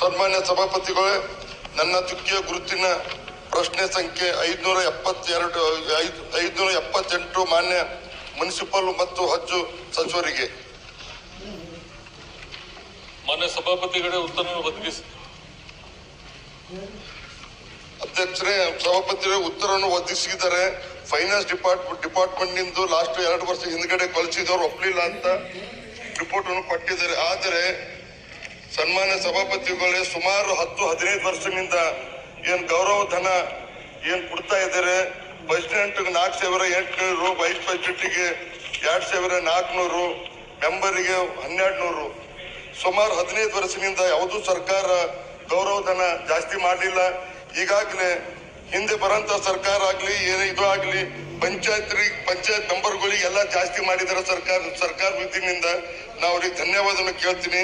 ಸನ್ಮಾನ್ಯ ಸಭಾಪತಿಗಳೇ ನನ್ನ ತುಕ್ಕಿಯ ಗುರುತಿನ ಪ್ರಶ್ನೆ ಸಂಖ್ಯೆ ಐದುನೂರ ಎಪ್ಪತ್ತೆರಡು ಐದು ಐದುನೂರ ಎಪ್ಪತ್ತೆಂಟು ಮಾನ್ಯ ಮುನ್ಸಿಪಲ್ ಮತ್ತು ಹಜ್ಜು ಸಚಿವರಿಗೆ. ಮಾನ್ಯ ಸಭಾಪತಿಗಳೇ ಉತ್ತರ ಒದಗಿಸಿ. ಅಧ್ಯಕ್ಷರೇ ಸಭಾಪತಿಗಳು ಉತ್ತರವನ್ನು ಒದಗಿಸಿದ್ದಾರೆ ಫೈನಾನ್ಸ್ ಡಿಪಾರ್ಟ್ಮೆಂಟ್ ಡಿಪಾರ್ಟ್ಮೆಂಟ್ನಿಂದ ಲಾಸ್ಟ್ ಎರಡು ವರ್ಷ ಹಿಂದ್ಗಡೆ ಕಳಿಸಿದವರು ಒಪ್ಪಲಿಲ್ಲ ಅಂತ ರಿಪೋರ್ಟ್ ಅನ್ನು ಕೊಟ್ಟಿದ್ದಾರೆ. ಆದರೆ ಸನ್ಮಾನ್ಯ ಸಭಾಪತಿಗಳೇ, ಸುಮಾರು ಹತ್ತು, ಹದಿನೈದು ವರ್ಷದಿಂದ ಏನು ಗೌರವ, ಧನ ಏನ್ ಕೊಡ್ತಾ ಇದ್ದಾರೆ? ಪ್ರೆಸಿಡೆಂಟ್ ನಾಲ್ಕು ಸಾವಿರ ಎಂಟುನೂರು ವೈಸ್ ಪ್ರೆಸಿಡೆಂಟ್ಗೆ ಎರಡು ಸಾವಿರ ನಾಲ್ಕುನೂರು ಮೆಂಬರಿಗೆ ಹನ್ನೆರಡು ನೂರು ಸುಮಾರು ಹದಿನೈದು ವರ್ಷದಿಂದ ಯಾವುದೂ ಸರ್ಕಾರ ಗೌರವಧನ ಜಾಸ್ತಿ ಮಾಡಲಿಲ್ಲ. ಈಗಾಗಲೇ ಹಿಂದೆ ಬರೋಂಥ ಸರ್ಕಾರ ಆಗಲಿ, ಏನೇ ಇದು ಆಗಲಿ ಪಂಚಾಯತ್ ಪಂಚಾಯತ್ ಮೆಂಬರ್ಗಳಿಗೆ ಎಲ್ಲ ಜಾಸ್ತಿ ಮಾಡಿದ್ದಾರೆ ಸರ್ಕಾರ ಸರ್ಕಾರ ವೃದ್ಧಿನಿಂದ ನಾವು ಅವ್ರಿಗೆ ಧನ್ಯವಾದವನ್ನು ಕೇಳ್ತೀನಿ.